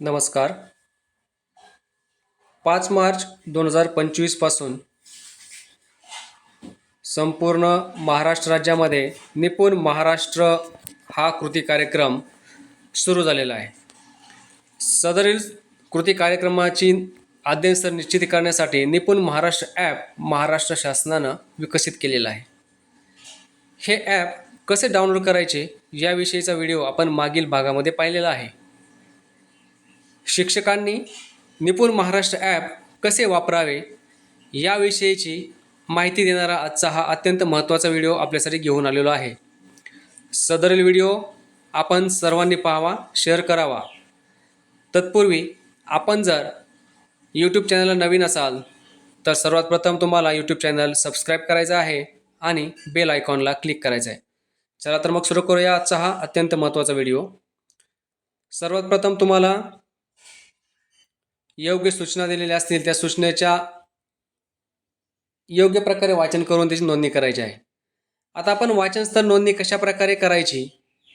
नमस्कार. पाच मार्च दोन हजार पंचवीसपासून संपूर्ण महाराष्ट्र राज्यामध्ये निपुण महाराष्ट्र हा कृती कार्यक्रम सुरू झालेला आहे. सदरील कृती कार्यक्रमाची आद्यसर निश्चित करण्यासाठी निपुण महाराष्ट्र ॲप महाराष्ट्र शासनानं विकसित केलेलं आहे. हे ॲप कसे डाउनलोड करायचे याविषयीचा व्हिडिओ आपण मागील भागामध्ये पाहिलेला आहे. शिक्षकांनी निपुण महाराष्ट्र ॲप कसे वापरावे याविषयीची माहिती देणारा आजचा हा अत्यंत महत्त्वाचा व्हिडिओ आपल्यासाठी घेऊन आलेलो आहे. सदरील व्हिडिओ आपण सर्वांनी पाहावा शेअर करावा. तत्पूर्वी आपण जर यूट्यूब चॅनलला नवीन असाल तर सर्वात प्रथम तुम्हाला यूट्यूब चॅनल सबस्क्राईब करायचं आहे आणि बेल आयकॉनला क्लिक करायचं आहे. चला तर मग सुरू करूया आजचा हा अत्यंत महत्त्वाचा व्हिडिओ. सर्वात प्रथम तुम्हाला योग्य सूचना दिलेल्या असतील त्या सूचनेच्या योग्य प्रकारे वाचन करून त्याची नोंदणी करायची आहे. आता आपण वाचनस्तर नोंदणी कशा प्रकारे करायची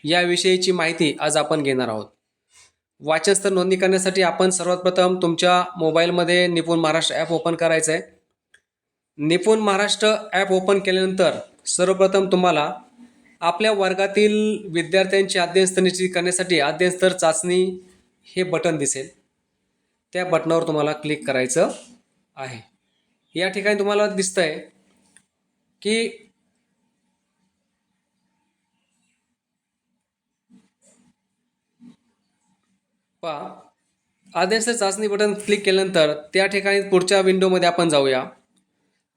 याविषयीची माहिती आज आपण घेणार आहोत. वाचनस्तर नोंदणी करण्यासाठी आपण सर्वात प्रथम तुमच्या मोबाईलमध्ये निपुण महाराष्ट्र ॲप ओपन करायचं आहे निपुण महाराष्ट्र ॲप ओपन केल्यानंतर सर्वप्रथम तुम्हाला आपल्या वर्गातील विद्यार्थ्यांची अध्ययनस्तर निश्चित करण्यासाठी अध्ययनस्तर चाचणी हे बटन दिसेल. त्या बटनावर तुम्हाला क्लिक करायचं आहे. या ठिकाणी तुम्हाला दिसतंय की पहा आदेश चाचणी बटन क्लिक केल्यानंतर त्या ठिकाणी पुढच्या विंडोमध्ये आपण जाऊया.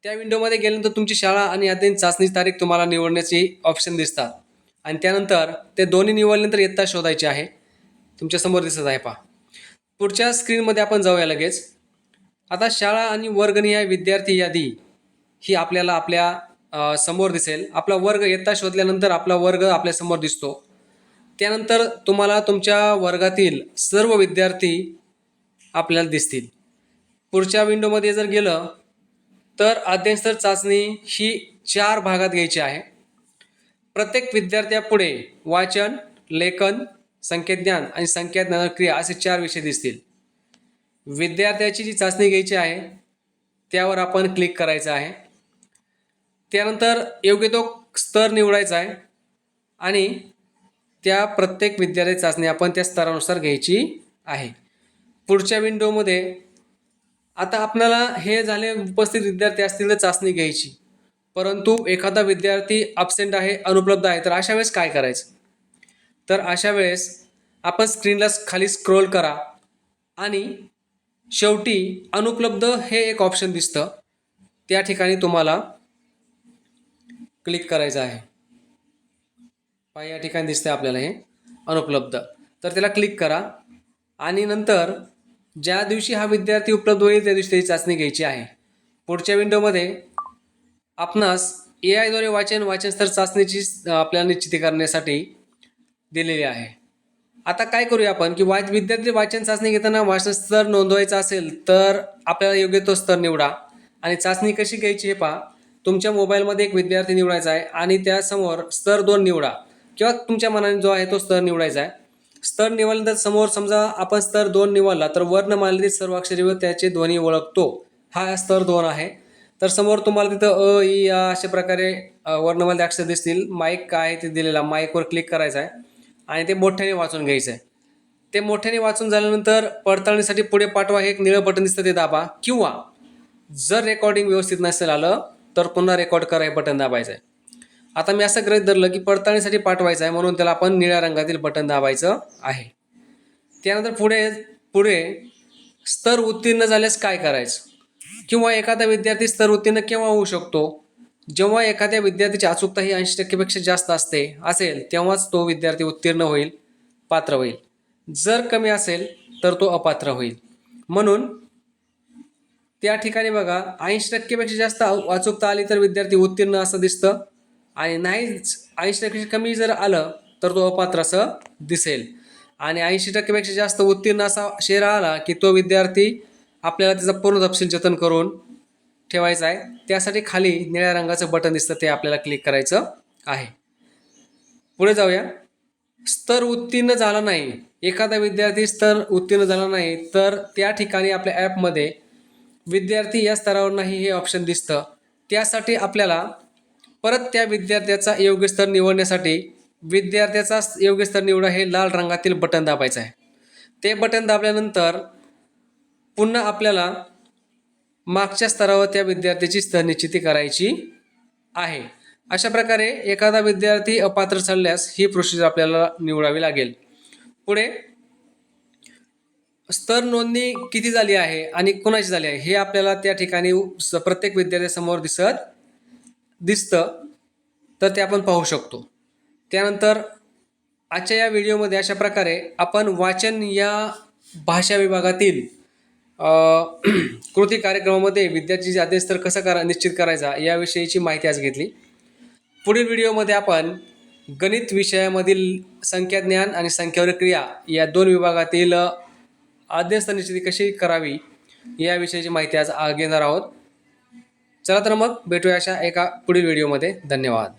त्या विंडोमध्ये गेल्यानंतर तुमची शाळा आणि अध्ययन चाचणी तारीख तुम्हाला निवडण्याची ऑप्शन दिसतात. आणि त्यानंतर ते दोन्ही निवडल्यानंतर इयत्ता शोधायची आहे. तुमच्यासमोर दिसत आहे पहा. पुढच्या स्क्रीनमध्ये आपण जाऊया लगेच. आता शाळा आणि वर्गनिहाय विद्यार्थी यादी ही आपल्याला आपल्यासमोर दिसेल. आपला वर्ग इयत्ता शोधल्यानंतर आपला वर्ग आपल्यासमोर दिसतो. त्यानंतर तुम्हाला तुमच्या वर्गातील सर्व विद्यार्थी आपल्याला दिसतील. पुढच्या विंडोमध्ये जर गेलं तर अध्ययनस्तर चाचणी ही चार भागात घ्यायची आहे. प्रत्येक विद्यार्थ्यापुढे वाचन लेखन संख्याज्ञान आणि संख्याज्ञान क्रिया असे चार विषय दिसतील. विद्यार्थ्याची जी चाचणी घ्यायची आहे त्यावर आपण क्लिक करायचं आहे. त्यानंतर योग्य तो स्तर निवडायचा आहे आणि त्या प्रत्येक विद्यार्थी चाचणी आपण त्या स्तरानुसार घ्यायची आहे. पुढच्या विंडोमध्ये आता आपल्याला हे झाले उपस्थित विद्यार्थी असतील तर चाचणी घ्यायची. परंतु एखादा विद्यार्थी अपसेंट आहे अनुपलब्ध आहे तर अशा वेळेस काय करायचं? तर अशा वेळेस आपण स्क्रीनला खाली स्क्रोल करा आणि शेवटी अनुपलब्ध हे एक ऑप्शन दिसतं. त्या ठिकाणी तुम्हाला क्लिक करायचं आहे. पहा या ठिकाणी दिसतंय आपल्याला हे. अनुपलब्ध. तर त्याला क्लिक करा आणि नंतर ज्या दिवशी हा विद्यार्थी उपलब्ध होईल त्या दिवशी त्याची चाचणी घ्यायची आहे. पुढच्या विंडोमध्ये आपणास ए आयद्वारे वाचन वाचन स्तर चाचणीची आपल्याला निश्चिती करण्यासाठी दिलेली आहे. आता काय करूया आपण की वाच विद्यार्थी वाचन चाचणी घेताना वाचन स्तर नोंदवायचा असेल तर आपल्याला योग्य तो स्तर निवडा. आणि चाचणी कशी घ्यायची हे पहा. तुमच्या मोबाईलमध्ये एक विद्यार्थी निवडायचा आहे आणि त्यासमोर स्तर दोन निवडा. किंवा तुमच्या मनाने जो आहे तो स्तर निवडायचा आहे. स्तर निवडल्यानंतर समोर समजा आपण स्तर दोन निवडला तर वर्णमालेतील सर्व अक्षरी व त्याचे ध्वनी ओळखतो. हा स्तर दोन आहे. तर समोर तुम्हाला तिथं अ ई अशा प्रकारे वर्णमाले अक्षर दिसतील. माईक काय आहे ते दिलेला. माईकवर क्लिक करायचा आहे. आणि ते मोठ्याने वाचून घ्यायचं आहे ते मोठ्याने वाचून झाल्यानंतर पडताळणीसाठी पुढे पाठवा हे एक निळं बटन दिसतं ते दाबा. किंवा जर रेकॉर्डिंग व्यवस्थित नसेल आलं तर पुन्हा रेकॉर्ड करा हे बटन दाबायचं आहे आता मी असं गृहीत धरलं की पडताळणीसाठी पाठवायचं आहे म्हणून त्याला आपण निळ्या रंगातील बटन दाबायचं आहे. त्यानंतर पुढे पुढे स्तर उत्तीर्ण झाल्यास काय करायचं? किंवा एखादा विद्यार्थी स्तर उत्तीर्ण केव्हा होऊ शकतो? जेव्हा एखाद्या विद्यार्थीची अचूकता ही ऐंशी टक्केपेक्षा जास्त असते असेल तेव्हाच तो विद्यार्थी उत्तीर्ण होईल पात्र होईल. जर कमी असेल तर तो अपात्र होईल. म्हणून त्या ठिकाणी बघा ऐंशी टक्केपेक्षा जास्त अचूकता आली तर विद्यार्थी उत्तीर्ण असं दिसतं आणि नाहीच ऐंशी टक्केपेक्षा कमी जर आलं तर तो अपात्र असं दिसेल. आणि ऐंशी टक्केपेक्षा जास्त उत्तीर्ण असा शेर आला की तो विद्यार्थी आपल्याला त्याचा पूर्ण तपशील जतन करून ठेवायचा आहे. त्यासाठी खाली निळ्या रंगाचं बटन दिसतं ते आपल्याला क्लिक करायचं आहे. पुढे जाऊया. स्तर उत्तीर्ण झाला नाही. एखादा विद्यार्थी स्तर उत्तीर्ण झाला नाही तर त्या ठिकाणी आपल्या ॲपमध्ये विद्यार्थी या स्तरावर नाही हे ऑप्शन दिसतं. त्यासाठी आपल्याला परत त्या विद्यार्थ्याचा योग्य स्तर निवडण्यासाठी विद्यार्थ्याचा योग्य स्तर निवडा हे लाल रंगातील बटन दाबायचं आहे. ते बटन दाबल्यानंतर पुन्हा आपल्याला मागच्या स्तरावर त्या विद्यार्थ्याची स्तर निश्चिती करायची आहे. अशा प्रकारे एखादा विद्यार्थी अपात्र ठरल्यास ही प्रोसिजर आपल्याला निवडावी लागेल. पुढे स्तर नोंदणी किती झाली आहे आणि कोणाची झाली आहे हे आपल्याला त्या ठिकाणी स- प्रत्येक विद्यार्थ्यासमोर दिसत दिसतं तर ते आपण पाहू शकतो. त्यानंतर आजच्या या व्हिडिओमध्ये अशा प्रकारे आपण वाचन या भाषा विभागातील कृती कार्यक्रमामध्ये विद्यार्थी आदेश स्तर कसं करा निश्चित करायचा याविषयीची माहिती आज घेतली. पुढील व्हिडिओमध्ये आपण गणित विषयामधील संख्याज्ञान आणि संख्यावर क्रिया या दोन विभागातील अ, निश्चिती कशी करावी याविषयीची माहिती आज घेणार आहोत. चला तर मग भेटूया अशा एका पुढील व्हिडिओमध्ये. धन्यवाद.